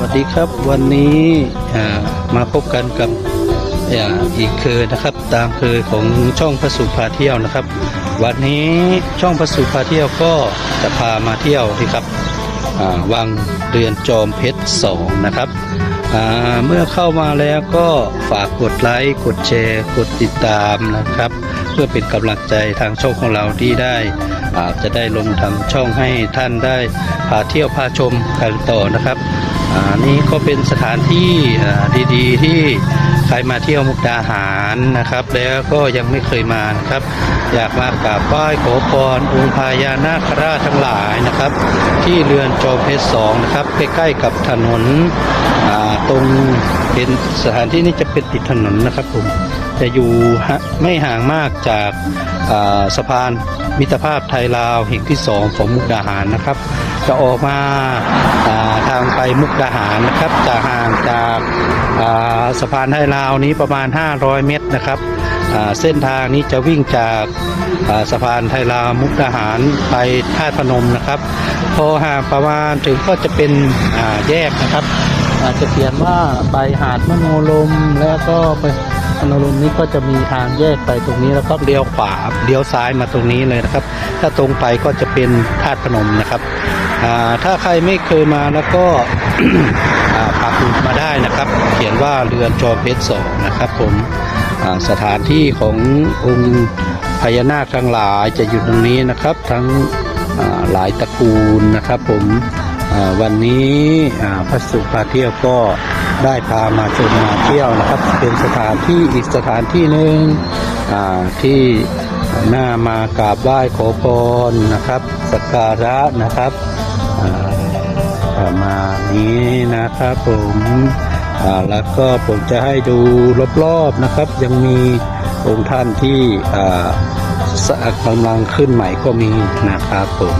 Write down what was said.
วัสดีครับวันนี้มาพบกันกับอีกเคยนะครับตามเคยของช่องพระสุพาเที่ยวนะครับ วันนี้ช่องพระสุพาเที่ยวก็จะพามาเที่ยวที่ครับวังเรือนจอมเพชรสองนะครับเมื่อเข้ามาแล้วก็ฝากกดไลค์กดแชร์ กดติดตามนะครับ เพื่อเป็นกำลังใจทางช่องของเราที่ได้จะได้ลงทางช่องให้ท่านได้พาเที่ยวพาชมกันต่อนะครับ อ่านี่ก็เป็นสถานที่ดีๆ ที่ใครมาเที่ยวมุกดาหารนะครับ แล้วก็ยังไม่เคยมานะครับ อยากมากราบไหว้ขอพรองค์พญานาคราชทั้งหลายนะครับ ที่เรือนจอมเพชรสองนะครับใกล้ๆกับถนนตรงเป็นสถานที่นี้จะเป็นติดถนนนะครับผมจะอยู่ไม่ห่างมากจากาสะพานมิตรภาพไทยลาวแห่งที่สองของมุกดาหารนะครับ จะออกมาาทาง มุกดาหารนะครับจะห่างจากาสะพานไทยลาวนี้ประมาณ 500 เมตรนะครับเส้นทางนี้จะวิ่งจากาสะพานไทยลาวมุกดาหารไปท่าพนมนะครับ พอห่างประมาณถึงก็จะเป็นแยกนะครับอาจจะเขียนว่าไปหาดมโนลมแล้วก็ไปมโนลมนี้ก็จะมีทางแยกไปตรงนี้แล้วก็เลี้ยวขวาเลี้ยวซ้ายมาตรงนี้เลยนะครับ ถ้าตรงไปก็จะเป็นธาตุพนมนะครับ ถ้าใครไม่เคยมาแล้วก็ปักหมุดมาได้นะครับ เขียนว่าเรือนจอมเพชรสองนะครับผมสถานที่ขององค์พญานาคทั้งหลายจะอยู่ตรงนี้นะครับ ทั้งหลายตระกูลนะครับผมวันนี้พระสุภาเที่ยวก็ได้พามาชมมาเที่ยวนะครับ เป็นสถานที่อีกสถานที่หนึ่งที่น่ามากราบไหว้ขอพรนะครับสักการะนะครับ ประมาณนี้นะครับผมแล้วก็ผมจะให้ดูรอบๆนะครับ ยังมีองค์ท่านที่อ่าสกำลังขึ้นใหม่ก็มีนะครับผม